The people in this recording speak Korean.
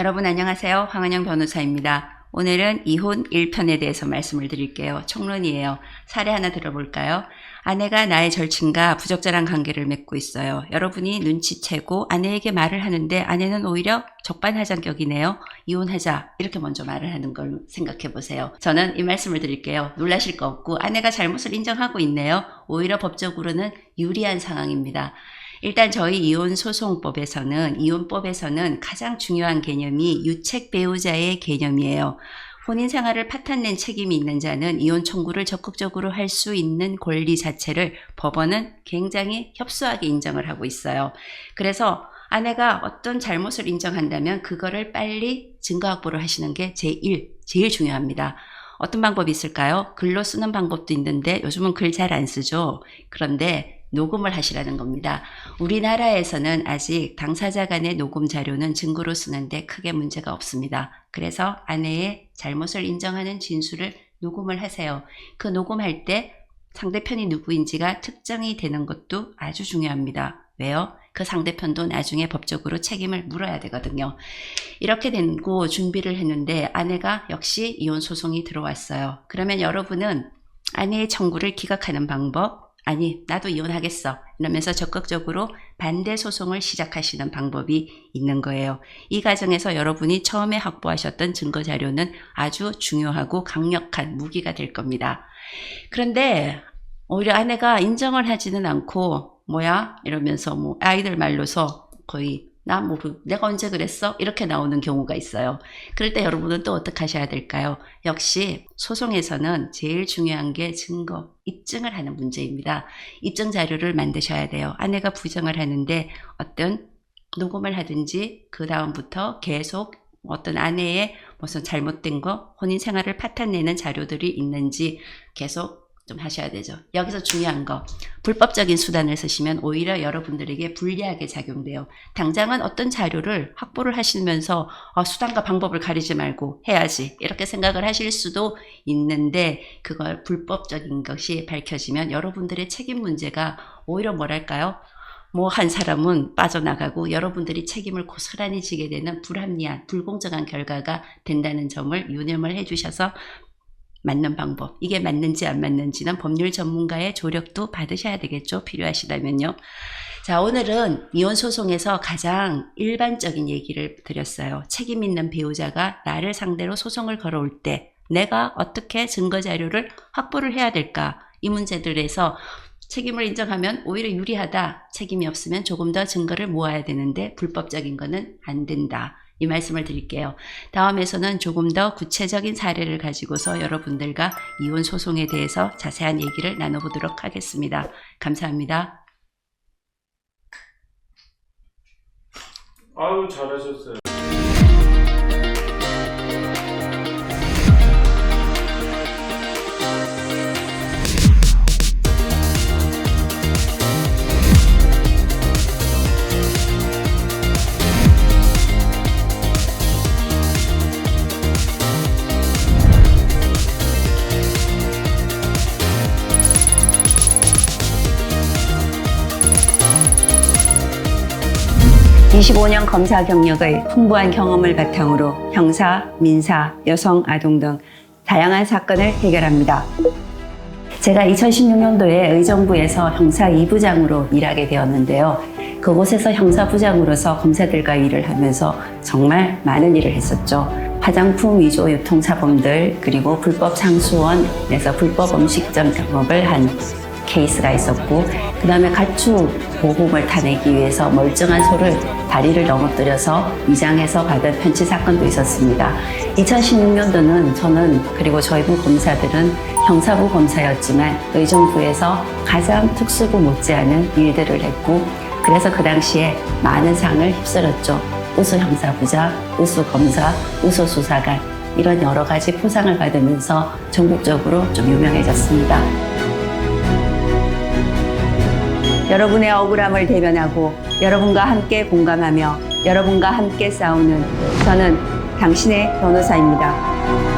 여러분 안녕하세요. 황은영 변호사입니다. 오늘은 이혼 1편에 대해서 말씀을 드릴게요. 총론이에요. 사례 하나 들어볼까요? 아내가 나의 절친과 부적절한 관계를 맺고 있어요. 여러분이 눈치채고 아내에게 말을 하는데 아내는 오히려 적반하장격이네요. 이혼하자. 이렇게 먼저 말을 하는 걸 생각해 보세요. 저는 이 말씀을 드릴게요. 놀라실 거 없고 아내가 잘못을 인정하고 있네요. 오히려 법적으로는 유리한 상황입니다. 일단 저희 이혼 소송법에서는 이혼법에서는 가장 중요한 개념이 유책 배우자의 개념이에요. 혼인 생활을 파탄낸 책임이 있는 자는 이혼 청구를 적극적으로 할 수 있는 권리 자체를 법원은 굉장히 협소하게 인정을 하고 있어요. 그래서 아내가 어떤 잘못을 인정한다면 그거를 빨리 증거 확보를 하시는 게 제일 제일 중요합니다. 어떤 방법이 있을까요? 글로 쓰는 방법도 있는데 요즘은 글 잘 안 쓰죠. 그런데 녹음을 하시라는 겁니다. 우리나라에서는 아직 당사자 간의 녹음 자료는 증거로 쓰는데 크게 문제가 없습니다. 그래서 아내의 잘못을 인정하는 진술을 녹음을 하세요. 그 녹음할 때 상대편이 누구인지가 특정이 되는 것도 아주 중요합니다. 왜요? 그 상대편도 나중에 법적으로 책임을 물어야 되거든요. 이렇게 된고 준비를 했는데 아내가 역시 이혼 소송이 들어왔어요. 그러면 여러분은 아내의 청구를 기각하는 방법, 아니, 나도 이혼하겠어. 이러면서 적극적으로 반대 소송을 시작하시는 방법이 있는 거예요. 이 과정에서 여러분이 처음에 확보하셨던 증거 자료는 아주 중요하고 강력한 무기가 될 겁니다. 그런데 오히려 아내가 인정을 하지는 않고 뭐야? 이러면서 뭐 아이들 말로서 거의 나뭐 내가 언제 그랬어? 이렇게 나오는 경우가 있어요. 그럴 때 여러분은 또 어떻게 하셔야 될까요? 역시 소송에서는 제일 중요한 게 증거, 입증을 하는 문제입니다. 입증 자료를 만드셔야 돼요. 아내가 부정을 하는데 어떤 녹음을 하든지 그 다음부터 계속 어떤 아내의 무슨 잘못된 거, 혼인 생활을 파탄내는 자료들이 있는지 계속 좀 하셔야 되죠. 여기서 중요한 거, 불법적인 수단을 쓰시면 오히려 여러분들에게 불리하게 작용돼요. 당장은 어떤 자료를 확보를 하시면서 어, 수단과 방법을 가리지 말고 해야지 이렇게 생각을 하실 수도 있는데 그걸 불법적인 것이 밝혀지면 여러분들의 책임 문제가 오히려 뭐랄까요? 뭐 한 사람은 빠져나가고 여러분들이 책임을 고스란히 지게 되는 불합리한 불공정한 결과가 된다는 점을 유념을 해주셔서 맞는 방법. 이게 맞는지 안 맞는지는 법률 전문가의 조력도 받으셔야 되겠죠. 필요하시다면요. 자 오늘은 이혼 소송에서 가장 일반적인 얘기를 드렸어요. 책임 있는 배우자가 나를 상대로 소송을 걸어올 때 내가 어떻게 증거 자료를 확보를 해야 될까? 이 문제들에서 책임을 인정하면 오히려 유리하다. 책임이 없으면 조금 더 증거를 모아야 되는데 불법적인 거는 안 된다. 이 말씀을 드릴게요. 다음에서는 조금 더 구체적인 사례를 가지고서 여러분들과 이혼 소송에 대해서 자세한 얘기를 나눠보도록 하겠습니다. 감사합니다. 아유 잘하셨어요. 이십오 년 검사 경력의 풍부한 경험을 바탕으로 형사, 민사, 여성, 아동 등 다양한 사건을 해결합니다. 제가 2016년도에 의정부에서 형사 2부장으로 일하게 되었는데요. 그곳에서 형사부장으로서 검사들과 일을 하면서 정말 많은 일을 했었죠. 화장품 위조 유통 사범들 그리고 불법 상수원에서 불법 음식점 경업을 한 케이스가 있었고 그 다음에 가축 보험을 타내기 위해서 멀쩡한 소를 다리를 넘어뜨려서 위장해서 받은 편취 사건도 있었습니다. 2016년도는 저는 그리고 저희 부 검사들은 형사부 검사였지만 의정부에서 가장 특수부 못지않은 일들을 했고 그래서 그 당시에 많은 상을 휩쓸었죠. 우수 형사부장, 우수 검사, 우수 수사관 이런 여러 가지 포상을 받으면서 전국적으로 좀 유명해졌습니다. 여러분의 억울함을 대변하고 여러분과 함께 공감하며 여러분과 함께 싸우는 저는 당신의 변호사입니다.